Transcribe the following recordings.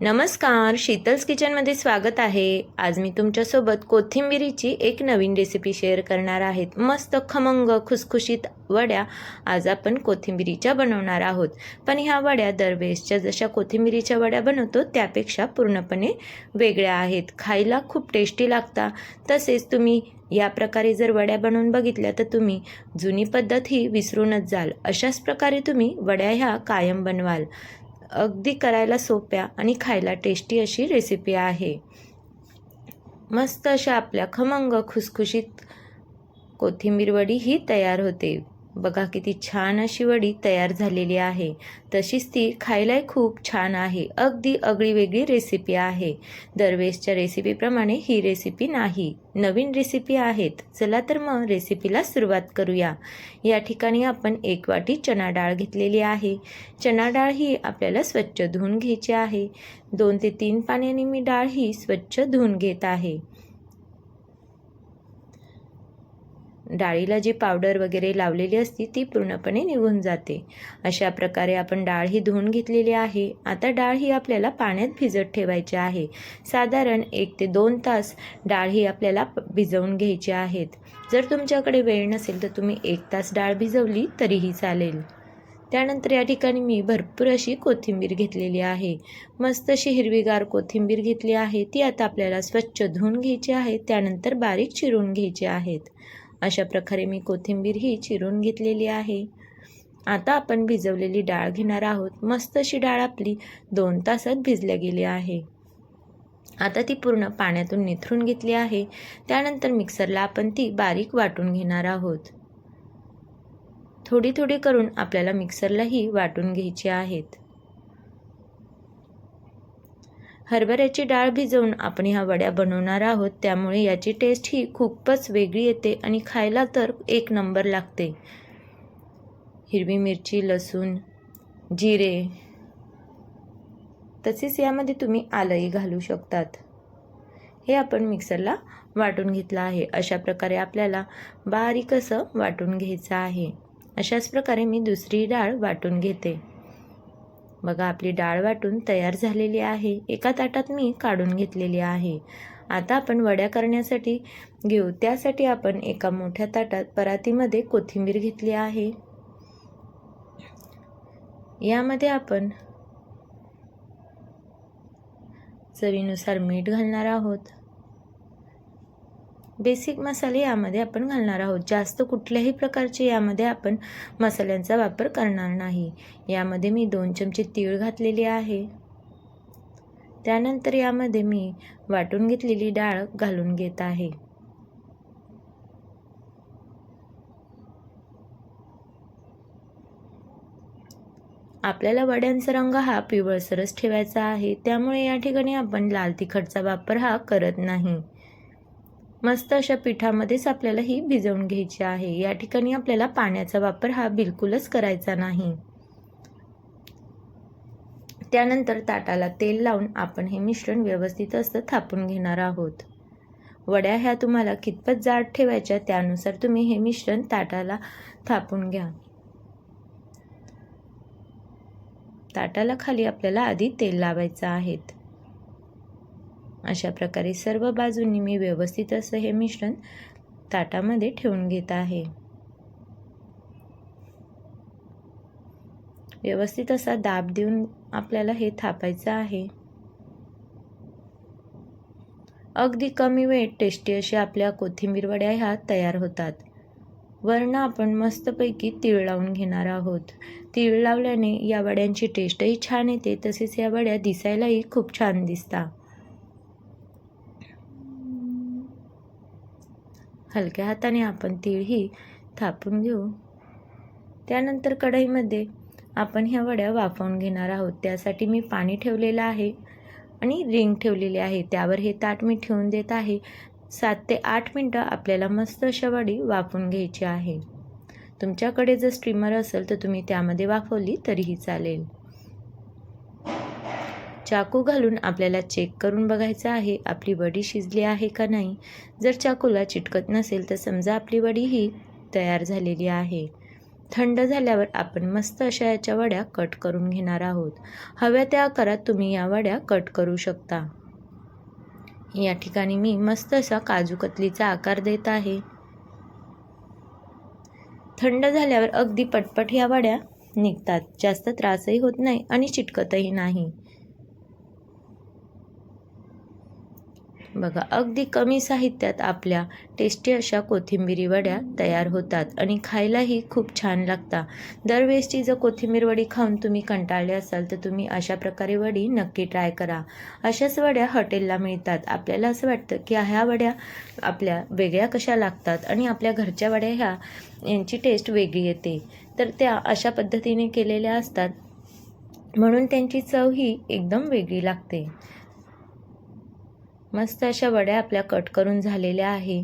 नमस्कार शीतल्स किचनमध्ये स्वागत आहे. आज मी तुमच्यासोबत कोथिंबिरीची एक नवीन रेसिपी शेअर करणार आहेत. मस्त खमंग खुसखुशीत वड्या आज आपण कोथिंबिरीच्या बनवणार आहोत. पण ह्या वड्या दरवेळेसच्या जशा कोथिंबिरीच्या वड्या बनवतो त्यापेक्षा पूर्णपणे वेगळ्या आहेत. खायला खूप टेस्टी लागता. तसेच तुम्ही या प्रकारे जर वड्या बनवून बघितल्या तर तुम्ही जुनी पद्धत ही विसरूनच जाल. अशाच प्रकारे तुम्ही वड्या ह्या कायम बनवाल. अगदी करायला सोप्या आणि खायला टेस्टी अशी रेसिपी आहे. मस्त अशा आपल्या खमंग खुसखुशीत कोथिंबीर वडी ही तयार होते. बघा किती छान अशी वडी तयार झालेली आहे. तशीच ती खायलाही खूप छान आहे. अगदी अगळी वेगळी रेसिपी आहे. दरवेळेसच्या रेसिपीप्रमाणे ही रेसिपी नाही. नवीन रेसिपी आहेत. चला तर मग रेसिपीला सुरुवात करूया. या ठिकाणी आपण एक वाटी चणा डाळ घेतलेली आहे. चणा डाळ ही आपल्याला स्वच्छ धुवून घ्यायची आहे. दोन ते तीन पाण्याने मी डाळ ही स्वच्छ धुवून घेत आहे. डाळीला जी पावडर वगैरे लावलेली असती ती पूर्णपणे निघून जाते. अशा प्रकारे आपण डाळ ही धुवून घेतलेली आहे. आता डाळ ही आपल्याला पाण्यात भिजत ठेवायची आहे. साधारण एक ते दोन तास डाळ ही आपल्याला भिजवून घ्यायची आहेत. जर तुमच्याकडे वेळ नसेल तर तुम्ही एक तास डाळ भिजवली तरीही चालेल. त्यानंतर या ठिकाणी मी भरपूर अशी कोथिंबीर घेतलेली आहे. मस्त अशी हिरवीगार कोथिंबीर घेतली आहे. ती आता आपल्याला स्वच्छ धुवून घ्यायची आहे. त्यानंतर बारीक चिरून घ्यायची आहेत. अशा प्रकारे मी कोथिंबीर ही चिरून घेतलेली आहे. आता आपण भिजवलेली डाळ घेणार आहोत. मस्त अशी डाळ आपली दोन तासात भिजल्या गेली आहे. आता ती पूर्ण पाण्यातून निथरून घेतली आहे. त्यानंतर मिक्सरला आपण ती बारीक वाटून घेणार आहोत. थोडी थोडी करून आपल्याला मिक्सरलाही वाटून घ्यायची आहेत. हरभऱ्याची डाळ भिजवून आपण ह्या वड्या बनवणार आहोत. त्यामुळे याची टेस्ट ही खूपच वेगळी येते आणि खायला तर एक नंबर लागते. हिरवी मिरची लसूण जिरे तसेच यामध्ये तुम्ही आलंही घालू शकतात. हे आपण मिक्सरला वाटून घेतलं आहे. अशा प्रकारे आपल्याला बारीक असं वाटून घ्यायचं आहे. अशाच प्रकारे मी दुसरी डाळ वाटून घेते. बघा आपली डाळ वाटून तयार झालेली आहे. एका ताटात मी काढून घेतलेली आहे. आता आपण वड्या करण्यासाठी घेऊ. त्यासाठी आपण एका मोठ्या ताटात परातीमध्ये कोथिंबीर घेतली आहे. यामध्ये आपण चवीनुसार मीठ घालणार आहोत. बेसिक मसाले यामध्ये आपण घालणार आहोत. जास्त कुठल्याही प्रकारचे यामध्ये आपण मसाल्यांचा वापर करणार नाही. यामध्ये मी दोन चमचे तीळ घातलेली आहे. त्यानंतर यामध्ये मी वाटून घेतलेली डाळ घालून घेत आहे. आपल्याला वड्यांचा रंग हा पिवळसरच ठेवायचा आहे. त्यामुळे या ठिकाणी आपण लाल तिखटचा वापर हा करत नाही. मस्त अशा पिठामध्येच आपल्याला ही भिजवून घ्यायची आहे. या ठिकाणी आपल्याला पाण्याचा वापर हा बिलकुलच करायचा नाही. त्यानंतर ताटाला तेल लावून आपण हे मिश्रण व्यवस्थित असं थापून घेणार आहोत. वड्या ह्या तुम्हाला कितपत जाड ठेवायच्या त्यानुसार तुम्ही हे मिश्रण ताटाला थापून घ्या. ताटाला खाली आपल्याला आधी तेल लावायचं आहेत अशा प्रकारे सर्व बाजूंनी मी व्यवस्थित असं हे मिश्रण ताटामध्ये ठेवून घेत आहे. व्यवस्थित असा दाब देऊन आपल्याला हे थापायचं आहे. अगदी कमी वेळ टेस्टी अशा आपल्या कोथिंबीर वड्या ह्या तयार होतात. वरनं आपण मस्तपैकी तीळ लावून घेणार आहोत. तीळ लावल्याने या वड्यांची टेस्टही छान येते तसेच या वड्या दिसायलाही खूप छान दिसतात हलक्या हाताने आपण तीळही थापून घेऊ. त्यानंतर कढईमध्ये आपण ह्या वड्या वाफवून घेणार आहोत. त्यासाठी मी पाणी ठेवलेलं आहे आणि रिंग ठेवलेली आहे. त्यावर हे ताट मी ठेवून देत आहे. सात ते आठ मिनटं आपल्याला मस्त अशा वडी वाफवून घ्यायची आहे. तुमच्याकडे जर स्ट्रीमर असेल तर तुम्ही त्यामध्ये वाफवली तरीही चालेल. चाकू घालून आपल्याला चेक करून बघायचं आहे आपली वडी शिजली आहे का नाही? जर चाकूला चिटकत नसेल तर समजा आपली वडी ही तयार झालेली आहे. थंड झाल्यावर आपण मस्त अशा याच्या वड्या कट करून घेणार आहोत. हव्या त्या आकारात तुम्ही या वड्या कट करू शकता. या ठिकाणी मी मस्त असा काजू कतलीचा आकार देत आहे. थंड झाल्यावर अगदी पटपट ह्या वड्या निघतात. जास्त त्रासही होत नाही आणि चिटकतही नाही. बघा अगदी कमी साहित्यात आपल्या टेस्टी अशा कोथिंबिरी वड्या तयार होतात आणि खायलाही खूप छान लागतात दरवेळेसची जर कोथिंबीर वडी खाऊन तुम्ही कंटाळले असाल तर तुम्ही अशा प्रकारे वडी नक्की ट्राय करा. अशाच वड्या हॉटेलला मिळतात. आपल्याला असं वाटतं की ह्या वड्या आपल्या वेगळ्या कशा लागतात आणि आपल्या घरच्या वड्या ह्या यांची टेस्ट वेगळी येते. तर त्या अशा पद्धतीने केलेल्या असतात. म्हणून त्यांची चव ही एकदम वेगळी लागते. मस्त अशा वड्या आपल्या कट करून झालेल्या आहे.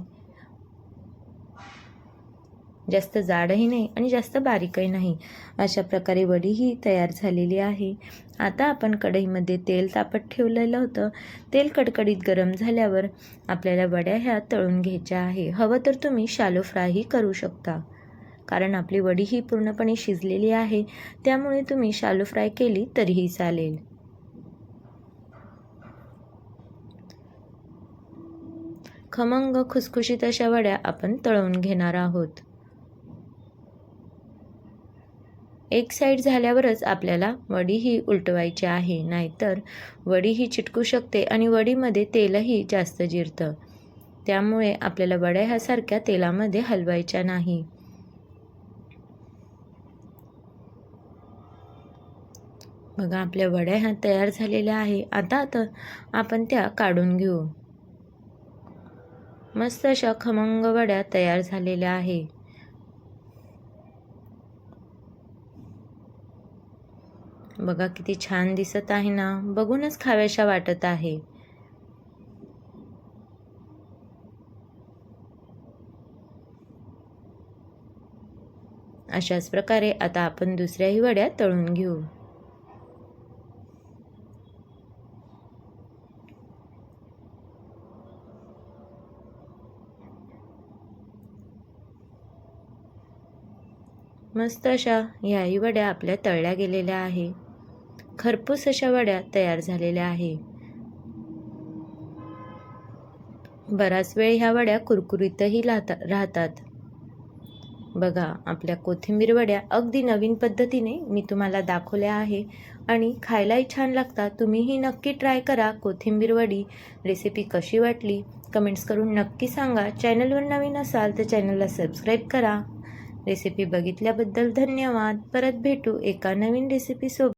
जास्त जाडही नाही आणि जास्त बारीकही नाही. अशा प्रकारे वडी ही तयार झालेली आहे. आता आपण कढईमध्ये तेल तापत ठेवलेलं होतं. तेल कडकडीत गरम झाल्यावर आपल्याला वड्या ह्या तळून घ्यायच्या आहे. हवं तर तुम्ही शालो फ्रायही करू शकता. कारण आपली वडी ही पूर्णपणे शिजलेली आहे. त्यामुळे तुम्ही शालो फ्राय केली तरीही चालेल. खमंग खुसखुशीत अशा वड्या आपण तळवून घेणार आहोत. एक साईड झाल्यावरच आपल्याला वडी ही उलटवायची आहे नाहीतर वडी ही चिटकू शकते आणि वडीमध्ये तेलही जास्त जिरतं. त्यामुळे आपल्याला वड्या ह्यासारख्या तेलामध्ये हलवायच्या नाही. बघा आपल्या वड्या ह्या तयार झालेल्या आहे. आता आता आपण त्या काढून घेऊ. मस्त अशा खमंग वड्या तयार झालेल्या आहे. बघा किती छान दिसत आहे ना. बघूनच खाव्याशा वाटत आहे. अशाच प्रकारे आता आपण दुसऱ्याही वड्या तळून घेऊ. मस्त अशा ह्याही वड्या आपल्या तळल्या गेलेल्या आहे. खरपूस अशा वड्या तयार झालेल्या आहे. बराच वेळ ह्या वड्या कुरकुरीतही राहता राहतात. बघा आपल्या कोथिंबीर वड्या अगदी नवीन पद्धतीने मी तुम्हाला दाखवल्या आहे आणि खायलाही छान लागतात. तुम्हीही नक्की ट्राय करा कोथिंबीर वडी. रेसिपी कशी वाटली? कमेंट्स करून नक्की सांगा. चॅनलवर नवीन असाल तर चॅनलला सबस्क्राईब करा. रेसिपी बघितल्याबद्दल धन्यवाद. परत भेटू एका नवीन रेसिपीसोबत